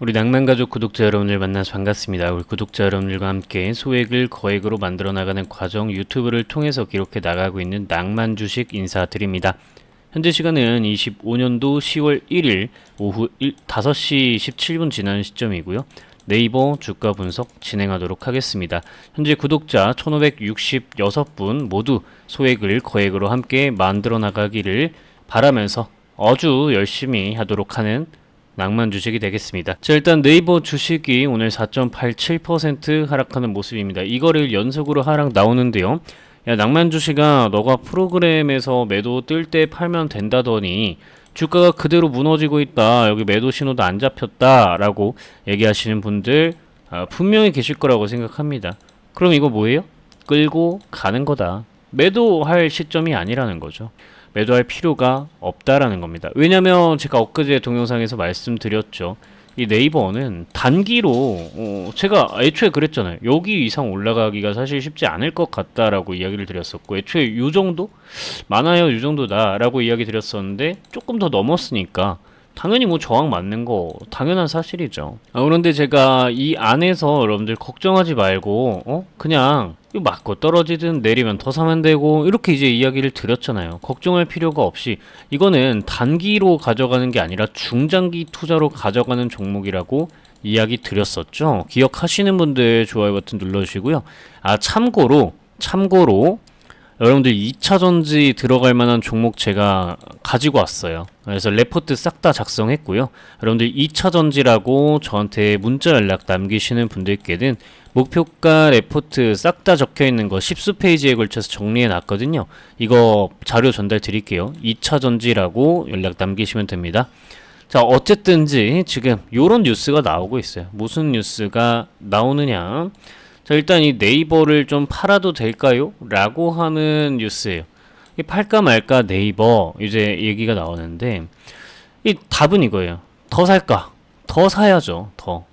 우리 낭만가족 구독자 여러분들 만나서 반갑습니다. 우리 구독자 여러분들과 함께 소액을 거액으로 만들어 나가는 과정 유튜브를 통해서 기록해 나가고 있는 낭만 주식 인사드립니다. 현재 시간은 25년도 10월 1일 오후 1, 5시 17분 지나는 시점이고요. 네이버 주가 분석 진행하도록 하겠습니다. 현재 구독자 1566분 모두 소액을 거액으로 함께 만들어 나가기를 바라면서 아주 열심히 하도록 하는 낭만 주식이 되겠습니다. 자, 일단 네이버 주식이 오늘 4.87% 하락하는 모습입니다. 이거를 연속으로 하락 나오는데요. 야, 낭만 주식아, 너가 프로그램에서 매도 뜰 때 팔면 된다더니 주가가 그대로 무너지고 있다. 여기 매도 신호도 안 잡혔다라고 얘기하시는 분들 아, 분명히 계실 거라고 생각합니다. 그럼 이거 뭐예요? 끌고 가는 거다. 매도할 시점이 아니라는 거죠. 매도할 필요가 없다라는 겁니다. 왜냐면 제가 엊그제 동영상에서 말씀드렸죠. 이 네이버는 단기로 어, 제가 애초에 그랬잖아요. 여기 이상 올라가기가 사실 쉽지 않을 것 같다라고 이야기를 드렸었고 애초에 요 정도 많아요, 요 정도다라고 이야기 드렸었는데 조금 더 넘었으니까 당연히 뭐 저항 맞는 거 당연한 사실이죠. 아, 그런데 제가 이 안에서 여러분들 걱정하지 말고 어 그냥 맞고 떨어지든 내리면 더 사면 되고 이렇게 이제 이야기를 드렸잖아요. 걱정할 필요가 없이 이거는 단기로 가져가는 게 아니라 중장기 투자로 가져가는 종목이라고 이야기 드렸었죠. 기억하시는 분들 좋아요 버튼 눌러주시고요. 아 참고로 참고로 여러분들 2차 전지 들어갈 만한 종목 제가 가지고 왔어요. 그래서 레포트 싹 다 작성했고요. 여러분들 2차 전지라고 저한테 문자 연락 남기시는 분들께는 목표가 레포트 싹 다 적혀 있는 거 10수 페이지에 걸쳐서 정리해 놨거든요. 이거 자료 전달 드릴게요. 2차 전지라고 연락 남기시면 됩니다. 자, 어쨌든지 지금 요런 뉴스가 나오고 있어요. 무슨 뉴스가 나오느냐? 자, 일단 이 네이버를 좀 팔아도 될까요? 라고 하는 뉴스예요. 이 팔까 말까 네이버 이제 얘기가 나오는데 이 답은 이거예요. 더 살까? 더 사야죠. 더.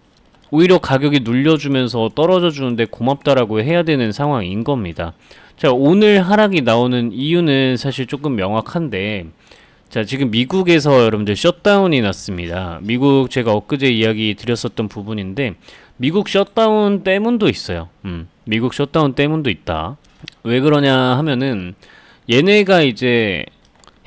오히려 가격이 눌려주면서 떨어져 주는데 고맙다라고 해야 되는 상황인 겁니다. 자, 오늘 하락이 나오는 이유는 사실 조금 명확한데 자, 지금 미국에서 여러분들 셧다운이 났습니다. 미국 제가 엊그제 이야기 드렸었던 부분인데 미국 셧다운 때문도 있어요. 음, 미국 셧다운 때문도 있다. 왜 그러냐 하면은 얘네가 이제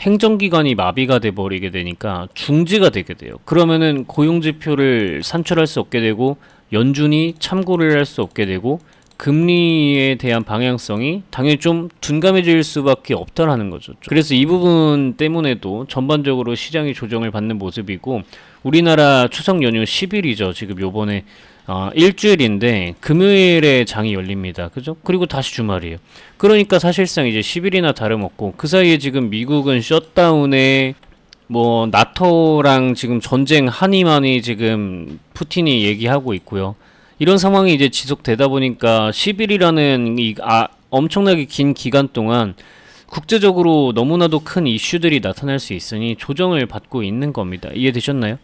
행정기관이 마비가 돼 버리게 되니까 중지가 되게 돼요. 그러면은 고용지표를 산출할 수 없게 되고 연준이 참고를 할 수 없게 되고 금리에 대한 방향성이 당연히 좀 둔감해질 수밖에 없다라는 거죠. 그래서 이 부분 때문에도 전반적으로 시장이 조정을 받는 모습이고 우리나라 추석 연휴 10일이죠. 지금 요번에 어, 일주일인데 금요일에 장이 열립니다. 그죠? 그리고 다시 주말이에요. 그러니까 사실상 이제 10일이나 다름없고 그 사이에 지금 미국은 셧다운에 뭐 나토랑 지금 전쟁 한이만이 지금 푸틴이 얘기하고 있고요. 이런 상황이 이제 지속되다 보니까 10일이라는 이 아, 엄청나게 긴 기간 동안 국제적으로 너무나도 큰 이슈들이 나타날 수 있으니 조정을 받고 있는 겁니다. 이해되셨나요?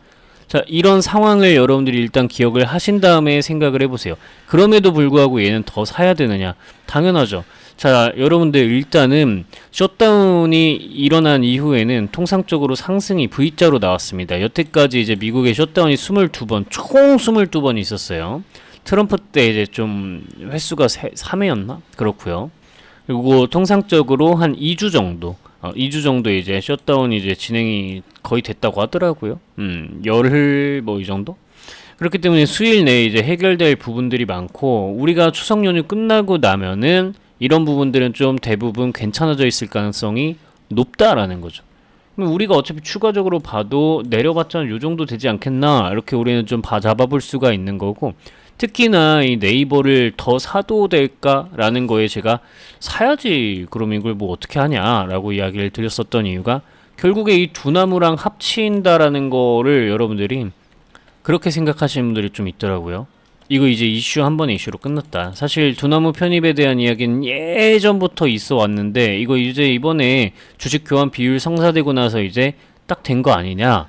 자, 이런 상황을 여러분들이 일단 기억을 하신 다음에 생각을 해보세요. 그럼에도 불구하고 얘는 더 사야 되느냐? 당연하죠. 자, 여러분들 일단은 셧다운이 일어난 이후에는 통상적으로 상승이 V자로 나왔습니다. 여태까지 이제 미국의 셧다운이 22번, 총 22번 있었어요. 트럼프 때 이제 좀 횟수가 3회였나? 그렇고요. 그리고 통상적으로 한 2주 정도, 어, 2주 정도 이제 셧다운이 이제 진행이 거의 됐다고 하더라고요. 음, 열흘 뭐 이 정도? 그렇기 때문에 수일 내에 이제 해결될 부분들이 많고 우리가 추석 연휴 끝나고 나면은 이런 부분들은 좀 대부분 괜찮아져 있을 가능성이 높다라는 거죠. 우리가 어차피 추가적으로 봐도 내려봤자 요 정도 되지 않겠나 이렇게 우리는 좀봐 잡아볼 수가 있는 거고 특히나 이 네이버를 더 사도 될까라는 거에 제가 사야지 그럼 이걸 뭐 어떻게 하냐라고 이야기를 드렸었던 이유가 결국에 이 두 나무랑 합친다라는 거를 여러분들이 그렇게 생각하시는 분들이 좀 있더라고요. 이거 이제 이슈 한 번의 이슈로 끝났다. 사실 두나무 편입에 대한 이야기는 예전부터 있어 왔는데 이거 이제 이번에 주식 교환 비율 성사되고 나서 이제 딱 된 거 아니냐?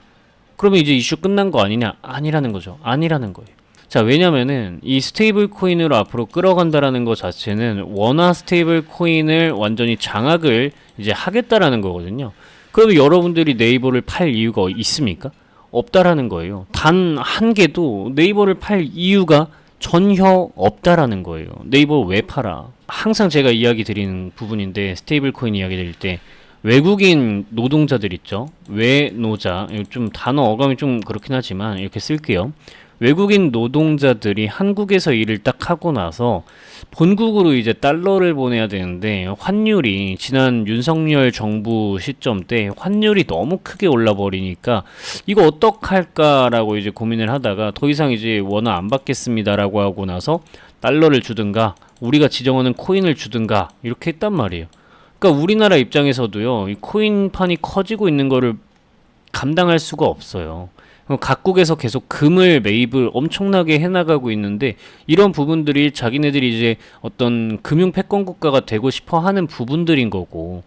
그러면 이제 이슈 끝난 거 아니냐? 아니라는 거죠. 아니라는 거예요. 자, 왜냐면은 이 스테이블 코인으로 앞으로 끌어간다라는 것 자체는 원화 스테이블 코인을 완전히 장악을 이제 하겠다라는 거거든요. 그러면 여러분들이 네이버를 팔 이유가 있습니까? 없다라는 거예요. 단 한 개도 네이버를 팔 이유가 전혀 없다라는 거예요. 네이버 왜 팔아? 항상 제가 이야기 드리는 부분인데 스테이블 코인 이야기 드릴 때 외국인 노동자들 있죠. 외노자 좀 단어 어감이 좀 그렇긴 하지만 이렇게 쓸게요. 외국인 노동자들이 한국에서 일을 딱 하고 나서 본국으로 이제 달러를 보내야 되는데 환율이 지난 윤석열 정부 시점 때 환율이 너무 크게 올라 버리니까 이거 어떡할까라고 이제 고민을 하다가 더 이상 이제 원화 안 받겠습니다라고 하고 나서 달러를 주든가 우리가 지정하는 코인을 주든가 이렇게 했단 말이에요. 그러니까 우리나라 입장에서도요. 이 코인판이 커지고 있는 거를 감당할 수가 없어요. 각국에서 계속 금을 매입을 엄청나게 해나가고 있는데 이런 부분들이 자기네들이 이제 어떤 금융 패권 국가가 되고 싶어 하는 부분들인 거고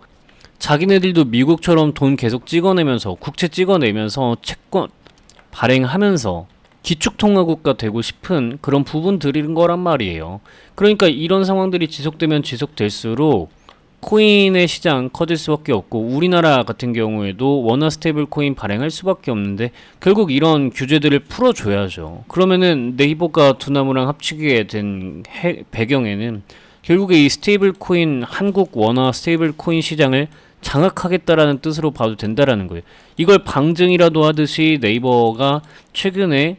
자기네들도 미국처럼 돈 계속 찍어내면서 국채 찍어내면서 채권 발행하면서 기축통화국가 되고 싶은 그런 부분들인 거란 말이에요. 그러니까 이런 상황들이 지속되면 지속될수록 코인의 시장 커질 수밖에 없고 우리나라 같은 경우에도 원화 스테이블 코인 발행할 수밖에 없는데 결국 이런 규제들을 풀어줘야죠. 그러면은 네이버가 두나무랑 합치게 된 해, 배경에는 결국에 이 스테이블 코인 한국 원화 스테이블 코인 시장을 장악하겠다라는 뜻으로 봐도 된다라는 거예요. 이걸 방증이라도 하듯이 네이버가 최근에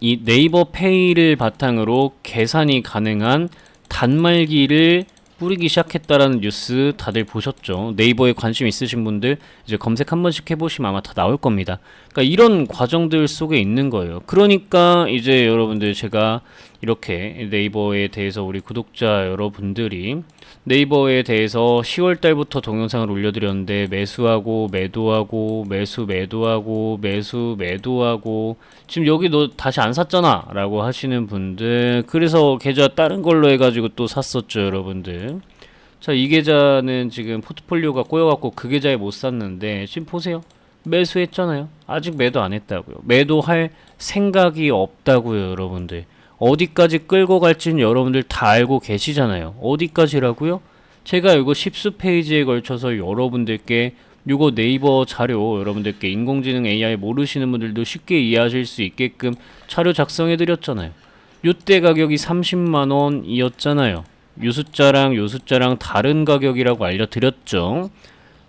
이 네이버 페이를 바탕으로 계산이 가능한 단말기를 뿌리기 시작했다라는 뉴스 다들 보셨죠? 네이버에 관심 있으신 분들 이제 검색 한 번씩 해보시면 아마 다 나올 겁니다. 그러니까 이런 과정들 속에 있는 거예요. 그러니까 이제 여러분들 제가 이렇게 네이버에 대해서 우리 구독자 여러분들이 네이버에 대해서 10월 달부터 동영상을 올려드렸는데 매수하고 매도하고 매수 매도하고 매수 매도하고 지금 여기 너 다시 안 샀잖아 라고 하시는 분들 그래서 계좌 다른 걸로 해가지고 또 샀었죠 여러분들. 자 이 계좌는 지금 포트폴리오가 꼬여갖고 그 계좌에 못 샀는데 지금 보세요. 매수했잖아요. 아직 매도 안 했다고요. 매도할 생각이 없다고요 여러분들 어디까지 끌고 갈지는 여러분들 다 알고 계시잖아요. 어디까지라고요? 제가 이거 10수 페이지에 걸쳐서 여러분들께 이거 네이버 자료 여러분들께 인공지능 AI 모르시는 분들도 쉽게 이해하실 수 있게끔 자료 작성해 드렸잖아요. 요때 가격이 30만 원이었잖아요. 요 숫자랑 요 숫자랑 다른 가격이라고 알려드렸죠.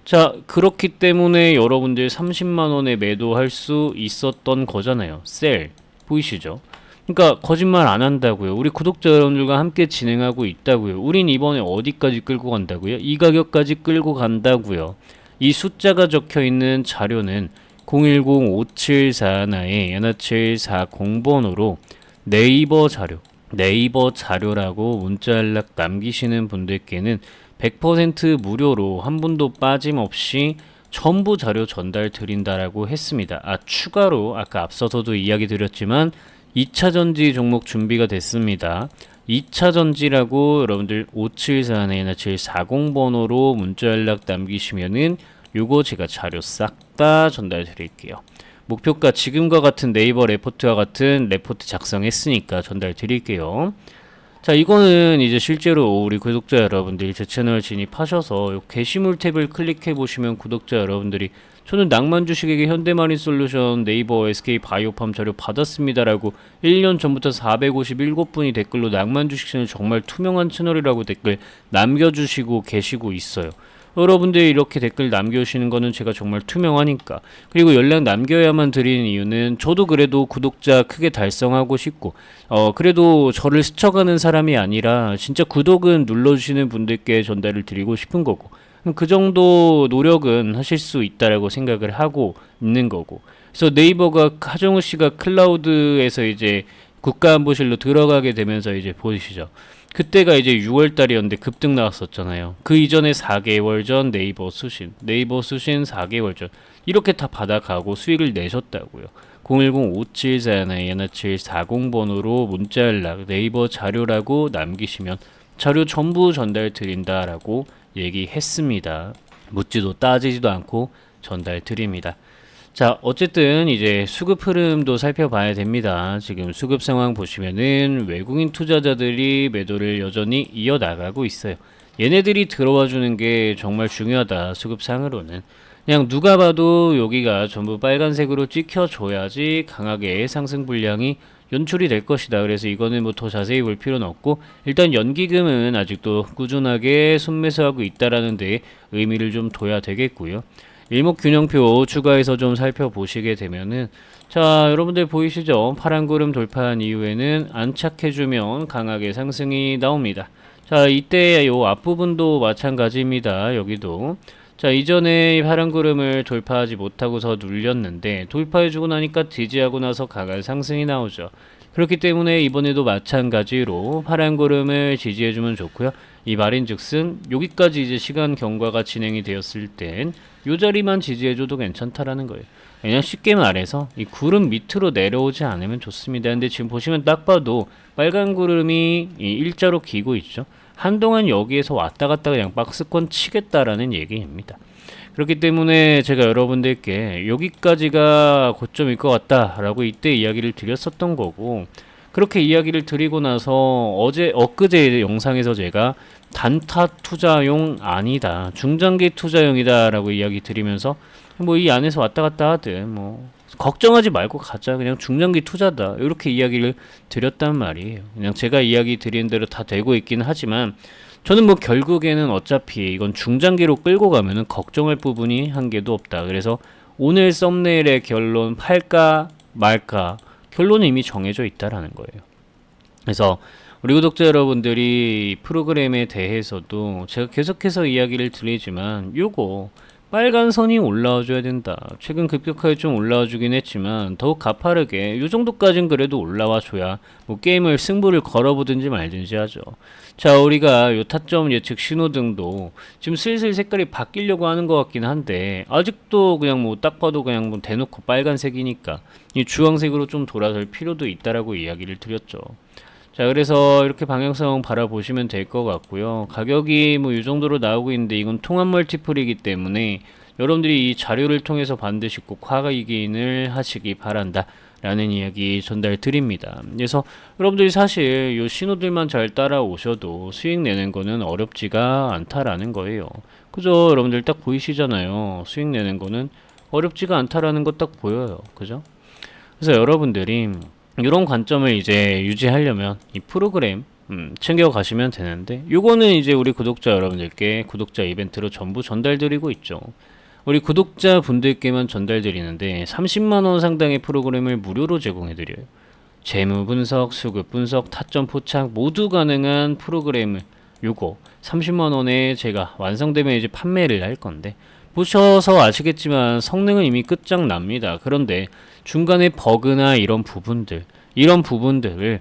자, 그렇기 때문에 여러분들 30만 원에 매도할 수 있었던 거잖아요. 셀. 보이시죠? 그러니까 거짓말 안 한다고요. 우리 구독자 여러분들과 함께 진행하고 있다고요. 우린 이번에 어디까지 끌고 간다고요? 이 가격까지 끌고 간다고요. 이 숫자가 적혀 있는 자료는 010-5741의 연하칠 40번으로 네이버 자료, 네이버 자료라고 문자 연락 남기시는 분들께는 100% 무료로 한 분도 빠짐없이 전부 자료 전달 드린다라고 했습니다. 아, 추가로 아까 앞서서도 이야기 드렸지만 2차 전지 종목 준비가 됐습니다. 2차 전지라고 여러분들 5741나 740번호로 문자 연락 남기시면은 요거 제가 자료 싹 다 전달 드릴게요. 목표가 지금과 같은 네이버 레포트와 같은 레포트 작성했으니까 전달 드릴게요. 자, 이거는 이제 실제로 우리 구독자 여러분들이 제 채널 진입하셔서 게시물 탭을 클릭해 보시면 구독자 여러분들이 저는 낭만 주식에게 현대마린 솔루션 네이버 SK 바이오팜 자료 받았습니다라고 1년 전부터 457분이 댓글로 낭만 주식 채널 정말 투명한 채널이라고 댓글 남겨주시고 계시고 있어요. 여러분들이 이렇게 댓글 남겨주시는 거는 제가 정말 투명하니까 그리고 연락 남겨야만 드리는 이유는 저도 그래도 구독자 크게 달성하고 싶고 어 그래도 저를 스쳐가는 사람이 아니라 진짜 구독은 눌러주시는 분들께 전달을 드리고 싶은 거고 그 정도 노력은 하실 수 있다라고 생각을 하고 있는 거고. 그래서 네이버가 하정우 씨가 클라우드에서 이제 국가안보실로 들어가게 되면서 이제 보시죠. 그때가 이제 6월 달이었는데 급등 나왔었잖아요. 그 이전에 4개월 전 네이버 수신, 네이버 수신 4개월 전 이렇게 다 받아가고 수익을 내셨다고요. 010-5741-1740번호로 문자 연락 네이버 자료라고 남기시면 자료 전부 전달 드린다라고 얘기했습니다. 묻지도 따지지도 않고 전달 드립니다. 자, 어쨌든 이제 수급 흐름도 살펴봐야 됩니다. 지금 수급 상황 보시면은 외국인 투자자들이 매도를 여전히 이어나가고 있어요. 얘네들이 들어와 주는 게 정말 중요하다. 수급상으로는. 그냥 누가 봐도 여기가 전부 빨간색으로 찍혀줘야지 강하게 상승 분량이 연출이 될 것이다. 그래서 이거는 뭐 더 자세히 볼 필요는 없고 일단 연기금은 아직도 꾸준하게 순매수하고 있다라는 데 의미를 좀 둬야 되겠고요. 일목균형표 추가해서 좀 살펴보시게 되면은 자 여러분들 보이시죠? 파란 구름 돌파한 이후에는 안착해주면 강하게 상승이 나옵니다. 자 이때 요 앞부분도 마찬가지입니다. 여기도 자 이전에 파란 구름을 돌파하지 못하고서 눌렸는데 돌파해주고 나니까 지지하고 나서 강한 상승이 나오죠. 그렇기 때문에 이번에도 마찬가지로 파란 구름을 지지해주면 좋고요. 이 말인즉슨 여기까지 이제 시간 경과가 진행이 되었을 땐요 자리만 지지해줘도 괜찮다라는 거예요. 그냥 쉽게 말해서 이 구름 밑으로 내려오지 않으면 좋습니다. 근데 지금 보시면 딱 봐도 빨간 구름이 이 일자로 기고 있죠. 한동안 여기에서 왔다 갔다 그냥 박스권 치겠다라는 얘기입니다. 그렇기 때문에 제가 여러분들께 여기까지가 고점일 것 같다라고 이때 이야기를 드렸었던 거고 그렇게 이야기를 드리고 나서 어제 엊그제 영상에서 제가 단타 투자용 아니다 중장기 투자용이다라고 이야기 드리면서 뭐 이 안에서 왔다 갔다 하든 뭐 걱정하지 말고 가자. 그냥 중장기 투자다. 이렇게 이야기를 드렸단 말이에요. 그냥 제가 이야기 드린 대로 다 되고 있기는 하지만 저는 뭐 결국에는 어차피 이건 중장기로 끌고 가면은 걱정할 부분이 한 개도 없다. 그래서 오늘 썸네일의 결론 팔까 말까 결론은 이미 정해져 있다라는 거예요. 그래서 우리 구독자 여러분들이 프로그램에 대해서도 제가 계속해서 이야기를 드리지만 요거 빨간 선이 올라와 줘야 된다. 최근 급격하게 좀 올라와 주긴 했지만 더욱 가파르게 요 정도까진 그래도 올라와 줘야 뭐 게임을 승부를 걸어보든지 말든지 하죠. 자, 우리가 요 타점 예측 신호등도 지금 슬슬 색깔이 바뀌려고 하는 것 같긴 한데 아직도 그냥 뭐 딱 봐도 그냥 뭐 대놓고 빨간색이니까 이 주황색으로 좀 돌아설 필요도 있다라고 이야기를 드렸죠. 자, 그래서 이렇게 방향성 바라보시면 될 것 같고요. 가격이 뭐 이 정도로 나오고 있는데 이건 통합 멀티플이기 때문에 여러분들이 이 자료를 통해서 반드시 꼭 확인을 하시기 바란다. 라는 이야기 전달 드립니다. 그래서 여러분들이 사실 이 신호들만 잘 따라오셔도 수익 내는 거는 어렵지가 않다라는 거예요. 그죠? 여러분들 딱 보이시잖아요. 수익 내는 거는 어렵지가 않다라는 거 딱 보여요. 그죠? 그래서 여러분들이 이런 관점을 이제 유지하려면 이 프로그램 음, 챙겨 가시면 되는데 요거는 이제 우리 구독자 여러분들께 구독자 이벤트로 전부 전달드리고 있죠. 우리 구독자 분들께만 전달드리는데 30만 원 상당의 프로그램을 무료로 제공해 드려요. 재무 분석, 수급 분석, 타점 포착 모두 가능한 프로그램을 요거 30만 원에 제가 완성되면 이제 판매를 할 건데 보셔서 아시겠지만 성능은 이미 끝장납니다. 그런데 중간에 버그나 이런 부분들, 이런 부분들을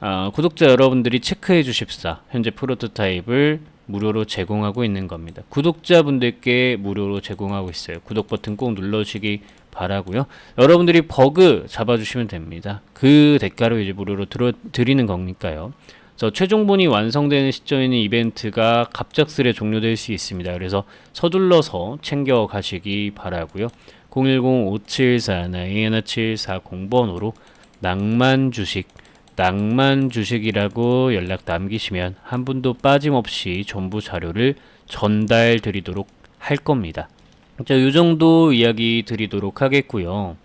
아, 구독자 여러분들이 체크해 주십사. 현재 프로토타입을 무료로 제공하고 있는 겁니다. 구독자분들께 무료로 제공하고 있어요. 구독 버튼 꼭 눌러주시기 바라고요. 여러분들이 버그 잡아주시면 됩니다. 그 대가로 이제 무료로 들어, 드리는 거니까요. 그래서 최종본이 완성되는 시점에는 이벤트가 갑작스레 종료될 수 있습니다. 그래서 서둘러서 챙겨 가시기 바라고요. 010-5749-1740번호로 낭만 주식 낭만 주식이라고 연락 남기시면 한 분도 빠짐없이 전부 자료를 전달 드리도록 할 겁니다. 자, 요 정도 이야기 드리도록 하겠고요.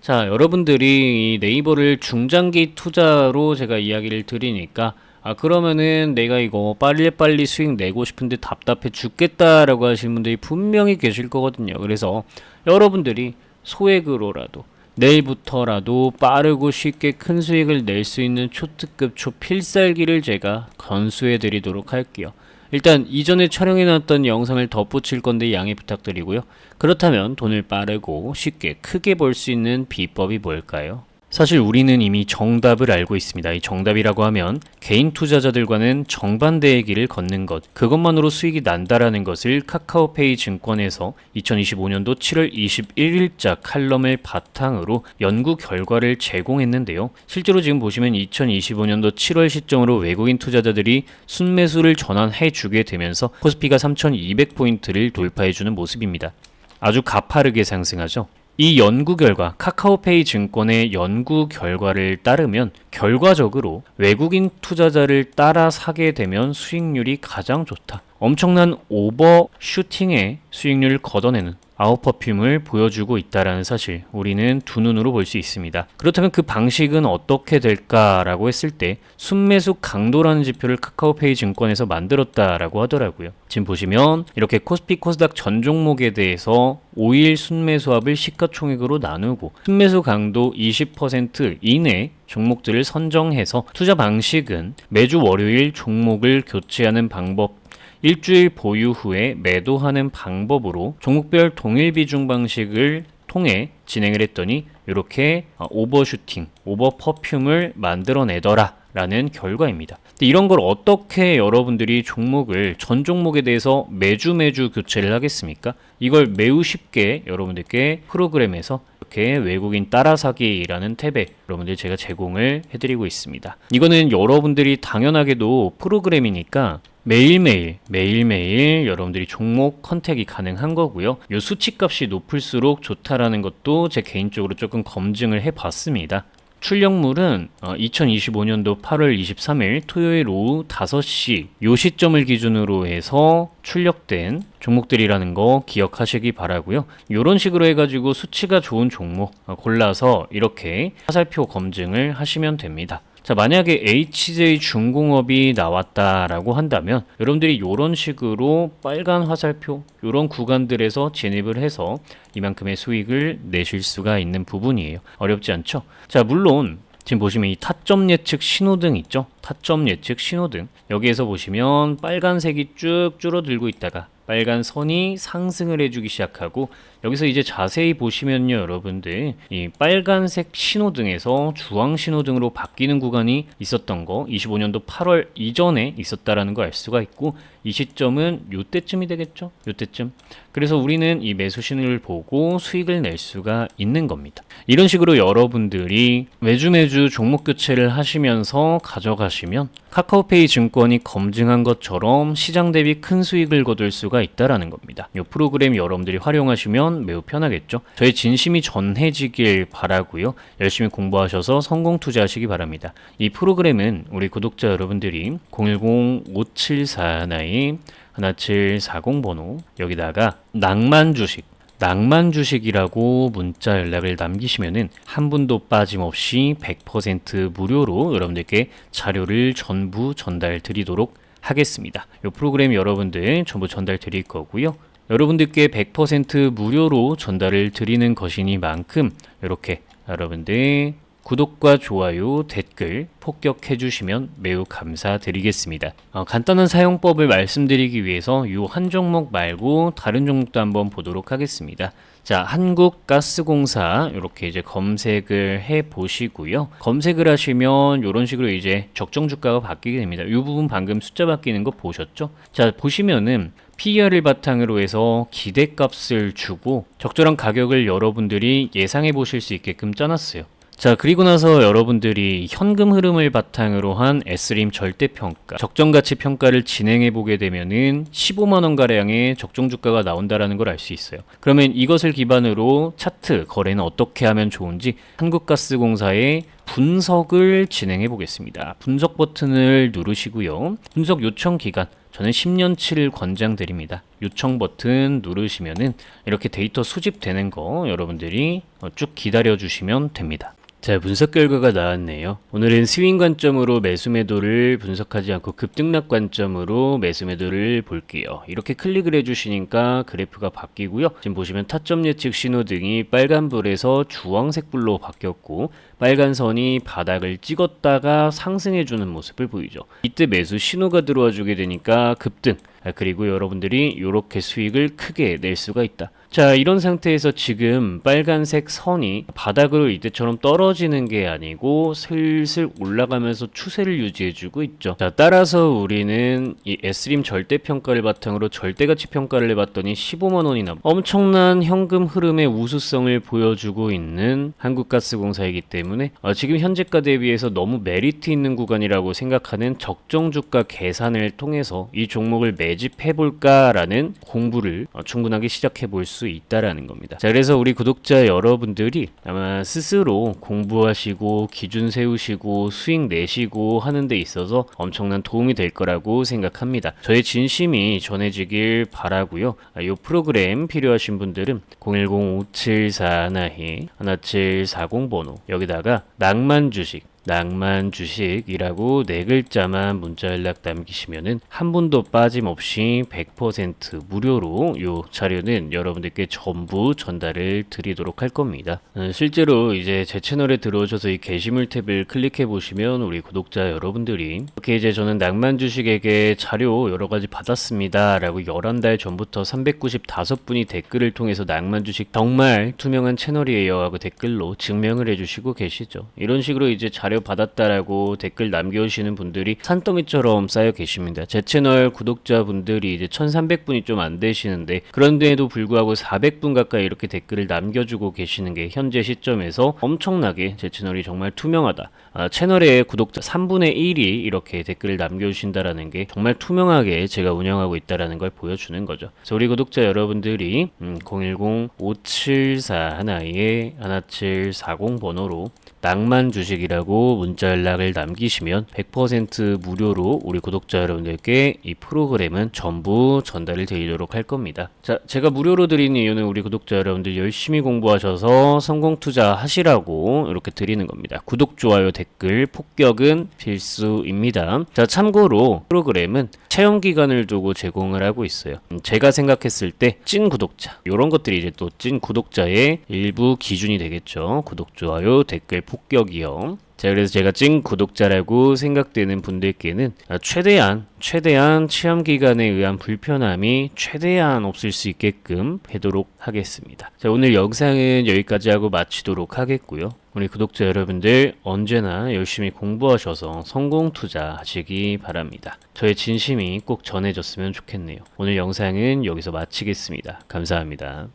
자, 여러분들이 이 네이버를 중장기 투자로 제가 이야기를 드리니까 아, 그러면은 내가 이거 빨리빨리 수익 내고 싶은데 답답해 죽겠다라고 하시는 분들이 분명히 계실 거거든요. 그래서 여러분들이 소액으로라도 내일부터라도 빠르고 쉽게 큰 수익을 낼 수 있는 초특급 초필살기를 제가 건수해 드리도록 할게요. 일단 이전에 촬영해 놨던 영상을 덧붙일 건데 양해 부탁드리고요. 그렇다면 돈을 빠르고 쉽게 크게 벌 수 있는 비법이 뭘까요? 사실 우리는 이미 정답을 알고 있습니다. 이 정답이라고 하면 개인 투자자들과는 정반대의 길을 걷는 것, 그것만으로 수익이 난다라는 것을 카카오페이 증권에서 2025년도 7월 21일자 칼럼을 바탕으로 연구 결과를 제공했는데요. 실제로 지금 보시면 2025년도 7월 시점으로 외국인 투자자들이 순매수를 전환해 주게 되면서 코스피가 3200포인트를 돌파해 주는 모습입니다. 아주 가파르게 상승하죠. 이 연구 결과 카카오페이 증권의 연구 결과를 따르면 결과적으로 외국인 투자자를 따라 사게 되면 수익률이 가장 좋다. 엄청난 오버슈팅의 수익률을 걷어내는 아웃 퍼퓸을 보여주고 있다라는 사실 우리는 두 눈으로 볼 수 있습니다. 그렇다면 그 방식은 어떻게 될까라고 했을 때 순매수 강도라는 지표를 카카오페이 증권에서 만들었다라고 하더라고요. 지금 보시면 이렇게 코스피 코스닥 전 종목에 대해서 5일 순매수합을 시가총액으로 나누고 순매수 강도 20% 이내 종목들을 선정해서 투자 방식은 매주 월요일 종목을 교체하는 방법 일주일 보유 후에 매도하는 방법으로 종목별 동일 비중 방식을 통해 진행을 했더니 이렇게 오버슈팅, 오버 퍼퓸을 만들어내더라. 라는 결과입니다. 이런 걸 어떻게 여러분들이 종목을 전 종목에 대해서 매주 매주 교체를 하겠습니까? 이걸 매우 쉽게 여러분들께 프로그램에서 이렇게 외국인 따라사기라는 탭에 여러분들 제가 제공을 해드리고 있습니다. 이거는 여러분들이 당연하게도 프로그램이니까 매일매일 매일매일 여러분들이 종목 컨택이 가능한 거고요. 요 수치값이 높을수록 좋다라는 것도 제 개인적으로 조금 검증을 해봤습니다. 출력물은 2025년도 8월 23일 토요일 오후 5시 요 시점을 기준으로 해서 출력된 종목들이라는 거 기억하시기 바라고요. 이런 식으로 해가지고 수치가 좋은 종목 어, 골라서 이렇게 화살표 검증을 하시면 됩니다. 자, 만약에 HJ 중공업이 나왔다라고 한다면 여러분들이 이런 식으로 빨간 화살표 이런 구간들에서 진입을 해서 이만큼의 수익을 내실 수가 있는 부분이에요. 어렵지 않죠? 자, 물론 지금 보시면 이 타점 예측 신호등 있죠? 타점 예측 신호등. 여기에서 보시면 빨간색이 쭉 줄어들고 있다가 빨간 선이 상승을 해주기 시작하고 여기서 이제 자세히 보시면요 여러분들. 이 빨간색 신호등에서 주황 신호등으로 바뀌는 구간이 있었던 거 25년도 8월 이전에 있었다라는 걸 알 수가 있고 이 시점은 요때쯤이 되겠죠? 요때쯤. 그래서 우리는 이 매수 신호를 보고 수익을 낼 수가 있는 겁니다. 이런 식으로 여러분들이 매주 매주 종목 교체를 하시면서 가져가시면 카카오페이 증권이 검증한 것처럼 시장 대비 큰 수익을 거둘 수가 있다라는 겁니다. 이 프로그램 여러분들이 활용하시면 매우 편하겠죠. 저희 진심이 전해지길 바라고요. 열심히 공부하셔서 성공 투자하시기 바랍니다. 이 프로그램은 우리 구독자 여러분들이 010-5741 번호 여기다가 낭만 주식 낭만 주식이라고 문자 연락을 남기시면은 한 분도 빠짐없이 100% 무료로 여러분들께 자료를 전부 전달 드리도록 하겠습니다. 이 프로그램 여러분들 전부 전달 드릴 거고요. 여러분들께 100% 무료로 전달을 드리는 것이니만큼 이렇게 여러분들 구독과 좋아요, 댓글 폭격해 주시면 매우 감사드리겠습니다. 어, 간단한 사용법을 말씀드리기 위해서 이 한 종목 말고 다른 종목도 한번 보도록 하겠습니다. 자, 한국가스공사 이렇게 이제 검색을 해 보시고요. 검색을 하시면 이런 식으로 이제 적정 주가가 바뀌게 됩니다. 이 부분 방금 숫자 바뀌는 거 보셨죠? 자, 보시면은 PER을 바탕으로 해서 기대값을 주고 적절한 가격을 여러분들이 예상해 보실 수 있게끔 짜놨어요. 자, 그리고 나서 여러분들이 현금 흐름을 바탕으로 한 S림 절대평가, 적정가치 평가를 진행해 보게 되면은 15만원 가량의 적정 주가가 나온다라는 걸 알 수 있어요. 그러면 이것을 기반으로 차트 거래는 어떻게 하면 좋은지 한국가스공사의 분석을 진행해 보겠습니다. 분석 버튼을 누르시고요. 분석 요청 기간 저는 10년치를 권장드립니다. 요청 버튼 누르시면은 이렇게 데이터 수집되는 거 여러분들이 쭉 기다려 주시면 됩니다. 자, 분석 결과가 나왔네요. 오늘은 스윙 관점으로 매수 매도를 분석하지 않고 급등락 관점으로 매수 매도를 볼게요. 이렇게 클릭을 해주시니까 그래프가 바뀌고요. 지금 보시면 타점 예측 신호 등이 빨간불에서 주황색 불로 바뀌었고 빨간 선이 바닥을 찍었다가 상승해주는 모습을 보이죠. 이때 매수 신호가 들어와 주게 되니까 급등 그리고 여러분들이 이렇게 수익을 크게 낼 수가 있다. 자, 이런 상태에서 지금 빨간색 선이 바닥으로 이때처럼 떨어지는 게 아니고 슬슬 올라가면서 추세를 유지해주고 있죠. 자, 따라서 우리는 이 S림 절대평가를 바탕으로 절대가치 평가를 해봤더니 15만원이나 엄청난 현금 흐름의 우수성을 보여주고 있는 한국가스공사이기 때문에 어, 지금 현재가 대비해서 너무 메리트 있는 구간이라고 생각하는 적정 주가 계산을 통해서 이 종목을 매 매집해 볼까라는 공부를 어, 충분하게 시작해 볼 수 있다라는 겁니다. 자, 그래서 우리 구독자 여러분들이 아마 스스로 공부하시고 기준 세우시고 수익 내시고 하는 데 있어서 엄청난 도움이 될 거라고 생각합니다. 저의 진심이 전해지길 바라고요. 아, 이 프로그램 필요하신 분들은 010-5741-1740 번호 여기다 가 낭만 주식 낭만 주식이라고 네 글자만 문자 연락 남기시면은 한 분도 빠짐없이 100% 무료로 요 자료는 여러분들께 전부 전달을 드리도록 할 겁니다. 어, 실제로 이제 제 채널에 들어오셔서 이 게시물 탭을 클릭해 보시면 우리 구독자 여러분들이 이렇게 이제 저는 낭만 주식에게 자료 여러 가지 받았습니다 라고 11달 전부터 395분이 댓글을 통해서 낭만 주식 정말 투명한 채널이에요 하고 댓글로 증명을 해주시고 계시죠. 이런 식으로 이제 자료 받았다라고 댓글 남겨주시는 분들이 산더미처럼 쌓여 계십니다. 제 채널 구독자분들이 이제 1300분이 좀 안 되시는데 그런데도 불구하고 400분 가까이 이렇게 댓글을 남겨주고 계시는 게 현재 시점에서 엄청나게 제 채널이 정말 투명하다. 아, 채널의 구독자 3분의 1이 이렇게 댓글을 남겨주신다라는 게 정말 투명하게 제가 운영하고 있다라는 걸 보여주는 거죠. 그래서 우리 구독자 여러분들이 음, 010-574 하나에 1740 번호로 낭만 주식이라고 문자 연락을 남기시면 100% 무료로 우리 구독자 여러분들께 이 프로그램은 전부 전달을 드리도록 할 겁니다. 자, 제가 무료로 드리는 이유는 우리 구독자 여러분들 열심히 공부하셔서 성공 투자 하시라고 이렇게 드리는 겁니다. 구독, 좋아요, 댓글, 폭격은 필수입니다. 자, 참고로 프로그램은 체험 기간을 두고 제공을 하고 있어요. 음, 제가 생각했을 때 찐 구독자, 이런 것들이 이제 또 찐 구독자의 일부 기준이 되겠죠. 구독, 좋아요, 댓글, 폭격이요. 자, 그래서 제가 찐 구독자라고 생각되는 분들께는 아, 최대한 최대한 체험 기간에 의한 불편함이 최대한 없을 수 있게끔 하도록 하겠습니다. 자, 오늘 영상은 여기까지 하고 마치도록 하겠고요. 우리 구독자 여러분들 언제나 열심히 공부하셔서 성공 투자하시기 바랍니다. 저의 진심이 꼭 전해졌으면 좋겠네요. 오늘 영상은 여기서 마치겠습니다. 감사합니다.